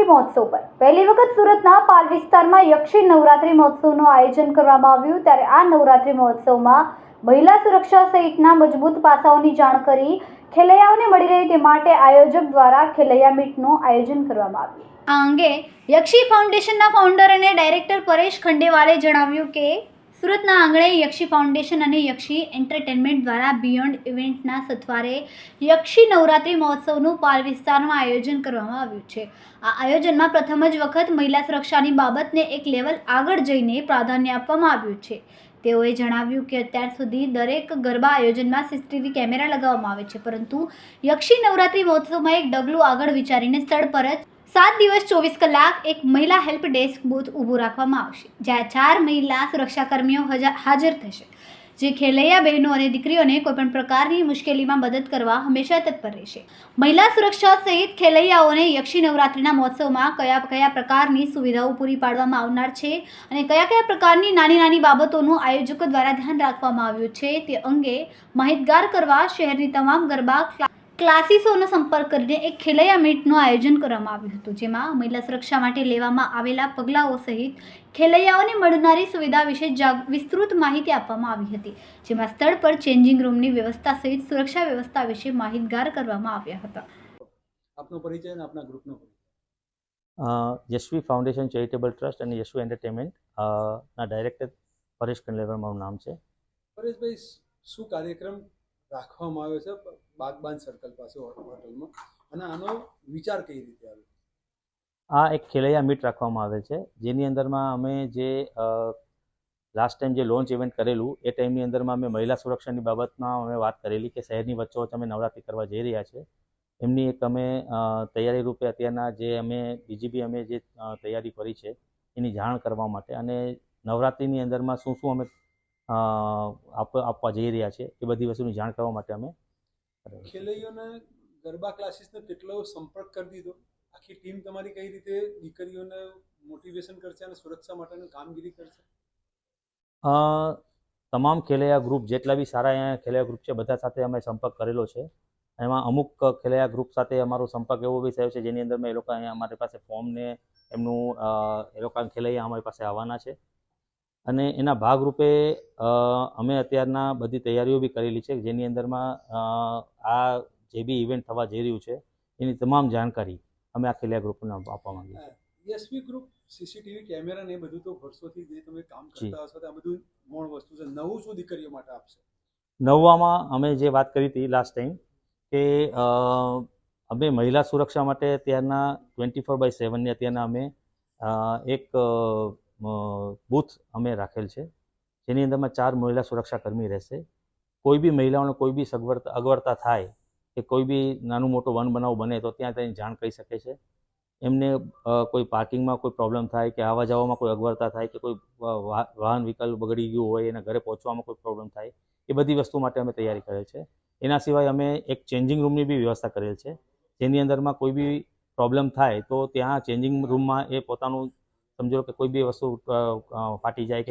નવરાત્રી મહોત્સવ પર. પહેલી વખત સુરતના પાલ વિસ્તારમાં યક્ષી નવરાત્રી મહોત્સવનું આયોજન કરવામાં આવ્યું. ત્યારે આ નવરાત્રી મહોત્સવમાં મહિલા સુરક્ષા સહિતના મજબૂત પાસાઓની જાણ કરી ખેલૈયાઓને મળી રહે તે માટે આયોજક દ્વારા ખેલૈયા મીટનું આયોજન કરવામાં આવ્યું. આ અંગે યક્ષી ફાઉન્ડેશનના ફાઉન્ડર અને ડાયરેક્ટર પરેશ ખંડેવાલે જણાવ્યું કે સુરતના આંગણે યક્ષી ફાઉન્ડેશન અને યક્ષી એન્ટરટેનમેન્ટ દ્વારા બિયોન્ડ ઇવેન્ટના સથવારે યક્ષી નવરાત્રિ મહોત્સવનું પાલ વિસ્તારમાં આયોજન કરવામાં આવ્યું છે. આ આયોજનમાં પ્રથમ જ વખત મહિલા સુરક્ષાની બાબતને એક લેવલ આગળ જઈને પ્રાધાન્ય આપવામાં આવ્યું છે. તેઓએ જણાવ્યું કે અત્યાર સુધી દરેક ગરબા આયોજનમાં સીસીટીવી કેમેરા લગાવવામાં આવે છે, પરંતુ યક્ષી નવરાત્રિ મહોત્સવમાં એક ડગલું આગળ વિચારીને સ્થળ પર જ સાત દિવસ ચોવીસ કલાક એક મહિલા હેલ્પ ડેસ્ક બૂથ ઊભું રાખવામાં આવશે, જ્યાં ચાર મહિલા સુરક્ષાકર્મીઓ હજા- હાજર થશે. જે ખેલૈયા બહેનો અને દીકરીઓને કોઈપણ પ્રકારની મુશ્કેલીમાં મદદ કરવા હંમેશા તત્પર રહેશે. મહિલા સુરક્ષા સહિત ખેલૈયાઓને યક્ષી નવરાત્રિના મહોત્સવમાં કયા કયા પ્રકારની સુવિધાઓ પૂરી પાડવામાં આવનાર છે અને કયા કયા પ્રકારની નાની નાની બાબતોનું આયોજકો દ્વારા ધ્યાન રાખવામાં આવ્યું છે તે અંગે માહિતગાર કરવા શહેરની તમામ ગરબા ક્લાસીસોનો સંપર્ક કરીને એક ખેલૈયા મીટનું આયોજન કરવામાં આવ્યું હતું જેમાં મહિલા સુરક્ષા માટે લેવામાં આવેલા પગલાઓ સહિત ખેલૈયાઓને મળનારી સુવિધા વિશે જાગ વિસ્તૃત માહિતી આપવામાં આવી હતી જેમાં સ્થળ પર ચેન્જિંગ રૂમની વ્યવસ્થા સહિત સુરક્ષા વ્યવસ્થા વિશે માહિતગાર કરવામાં આવ્યા હતા. આપનો પરિચય અને આપના ગ્રુપનો પરિચય. યશવી ફાઉન્ડેશન ચેરિટેબલ ટ્રસ્ટ અને યશવી એન્ટરટેનમેન્ટ ના ડાયરેક્ટર પરેશ કંડલેવર મારું નામ છે. પરેશભાઈ શું કાર્યક્રમ રાખવામાં આવ્યો છે, બાગબાન સર્કલ પાસે હોટલમાં અને આનો વિચાર કઈ રીતે આવ્યો? આ એક ખેલૈયા મીટ રાખવામાં આવે છે, જેની અંદરમાં અમે જે લાસ્ટ ટાઈમ જે લોન્ચ ઇવેન્ટ કરેલું, એ ટાઈમની અંદરમાં અમે મહિલા સુરક્ષાની બાબતમાં અમે વાત કરેલી કે શહેરની વચ્ચોવચ્ચ અમે નવરાત્રિ કરવા જઈ રહ્યા છે એમની એક અમે તૈયારી રૂપે અત્યારના જે અમે બીજી બી અમે જે તૈયારી કરી છે, એની જાણ કરવા માટે. અને નવરાત્રિની અંદરમાં શું શું અમે આપવા જઈ રહ્યા છે એ બધી વસ્તુની જાણ કરવા માટે અમે ખેલૈયોને ગરબા ક્લાસીસનો કેટલો સંપર્ક કરી દીધો? આખી ટીમ તમારી કઈ રીતે દીકરીઓને મોટિવેશન કરશે અને સુરક્ષા માટેની કામગીરી કરશે? તમામ ખેલૈયા ગ્રુપ જેટલા બી સારા અહીંયા ખેલૈયા ગ્રુપ છે બધા સાથે અમે સંપર્ક કરેલો છે. એમાં અમુક ખેલૈયા ગ્રુપ સાથે અમારો સંપર્ક એવો બી થયો છે જેની અંદર મેં એ લોકો અહીંયા અમારી પાસે ફોર્મ ને એમનું એ લોકો ખેલૈયા અમારી પાસે આવવાના છે. અને એના ભાગરૂપે અમે અત્યારના બધી તૈયારીઓ બી કરેલી છે જેની અંદરમાં આ જે બી ઇવેન્ટ થવા જઈ રહ્યું છે એની તમામ જાણકારી અમે આ ખેલિયા ગ્રુપને આપવા માંગીએ છીએ. યશવી ગ્રુપ સીસીટીવી કેમેરા ને બધું તો વર્ષોથી જે તમે કામ કરતા હશો તો આ બધું ગૌણ વસ્તુ છે. નવું શું દીકરીઓ માટે આપશે? નવવામાં અમે જે વાત કરી હતી લાસ્ટ ટાઈમ કે અમે મહિલા સુરક્ષા માટે અત્યારના ટ્વેન્ટી ફોર બાય સેવનની અત્યારના અમે એક બૂથ અમે રાખેલ છે, જેની અંદરમાં ચાર મહિલા સુરક્ષા કર્મી રહેશે. કોઈ બી મહિલાઓને કોઈ બી સગવડતા અગવડતા થાય કે કોઈ બી નાનું મોટું વન બનાવ બને તો ત્યાં તેની જાણ કરી શકે છે. એમને કોઈ પાર્કિંગમાં કોઈ પ્રોબ્લેમ થાય કે આવવા જવામાં કોઈ અગવડતા થાય કે કોઈ વાહન વિકલ્પ બગડી ગયું હોય, એના ઘરે પહોંચવામાં કોઈ પ્રોબ્લેમ થાય, એ બધી વસ્તુ માટે અમે તૈયારી કરેલ છે. એના સિવાય અમે એક ચેન્જિંગ રૂમની બી વ્યવસ્થા કરેલ છે, જેની અંદરમાં કોઈ બી પ્રોબ્લેમ થાય તો ત્યાં ચેન્જિંગ રૂમમાં એ પોતાનું સમજો કે કોઈ બી વસ્તુ ફાટી જાય કે